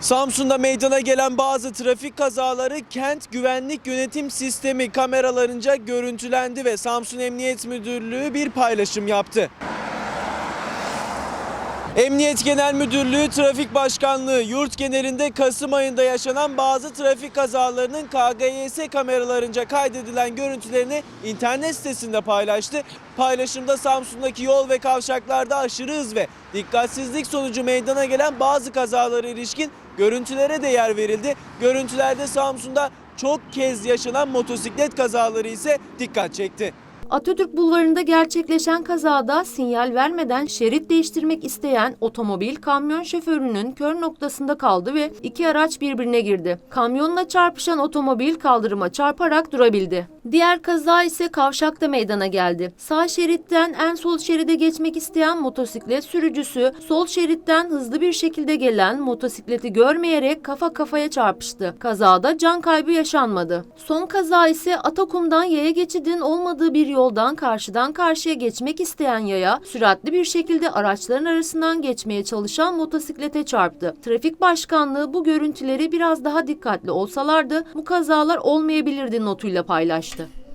Samsun'da meydana gelen bazı trafik kazaları kent güvenlik yönetim sistemi kameralarınca görüntülendi ve Samsun Emniyet Müdürlüğü bir paylaşım yaptı. Emniyet Genel Müdürlüğü Trafik Başkanlığı yurt genelinde Kasım ayında yaşanan bazı trafik kazalarının KGYS kameralarınca kaydedilen görüntülerini internet sitesinde paylaştı. Paylaşımda Samsun'daki yol ve kavşaklarda aşırı hız ve dikkatsizlik sonucu meydana gelen bazı kazalara ilişkin görüntülere de yer verildi. Görüntülerde Samsun'da çok kez yaşanan motosiklet kazaları ise dikkat çekti. Atatürk Bulvarı'nda gerçekleşen kazada sinyal vermeden şerit değiştirmek isteyen otomobil kamyon şoförünün kör noktasında kaldı ve iki araç birbirine girdi. Kamyonla çarpışan otomobil kaldırıma çarparak durabildi. Diğer kaza ise kavşakta meydana geldi. Sağ şeritten en sol şeride geçmek isteyen motosiklet sürücüsü sol şeritten hızlı bir şekilde gelen motosikleti görmeyerek kafa kafaya çarpıştı. Kazada can kaybı yaşanmadı. Son kaza ise Atakum'dan yaya geçidin olmadığı bir yoldan karşıdan karşıya geçmek isteyen yaya süratli bir şekilde araçların arasından geçmeye çalışan motosiklete çarptı. Trafik Başkanlığı bu görüntüleri biraz daha dikkatli olsalardı bu kazalar olmayabilirdi notuyla paylaştı. почта.